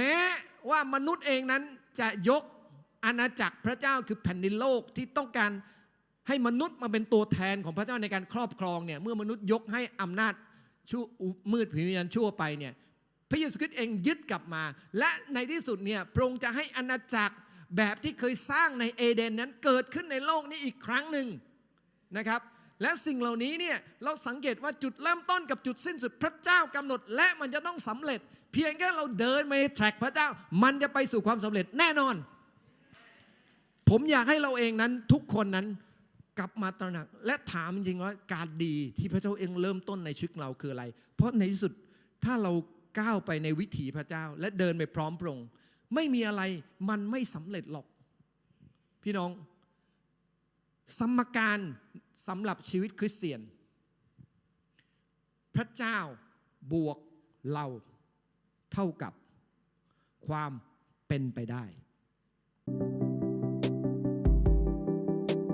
แม้ว่ามนุษย์เองนั้นจะยกอาณาจักรพระเจ้าคือแผ่นดินโลกที่ต้องการให้มนุษย์มาเป็นตัวแทนของพระเจ้าในการครอบครองเนี่ยเมื่อมนุษย์ยกให้อำนาจชั่วมืดผีวิญญาณชั่วไปเนี่ยพระเยซูคริสต์เองยึดกลับมา และในที่สุดเนี่ยพระองค์จะให้อาณาจักรแบบที่เคยสร้างในเอเดนนั้นเกิดขึ้นในโลกนี้อีกครั้งหนึ่งนะครับ และสิ่งเหล่านี้เนี่ยเราสังเกตว่าจุดเริ่มต้นกับจุดสิ้นสุดพระเจ้ากำหนด และมันจะต้องสำเร็จ เพียงแค่เราเดินมาแทร็กพระเจ้า มันจะไปสู่ความสำเร็จแน่นอน ผมอยากให้เราเองนั้นทุกคนนั้นกลับมาตระหนัก และถามจริงว่าการดีที่พระเจ้าเองเริ่มต้นในชีวิตเราคืออะไร เพราะในที่สุดถ้าเราก้าวไปในวิถีพระเจ้า และเดินไปพร้อมพระองค์ไม่มีอะไรมันไม่สำเร็จหรอก พี่น้อง สมการ สำหรับชีวิตคริสเตียน พระเจ้าบวกเราเท่ากับความเป็นไปได้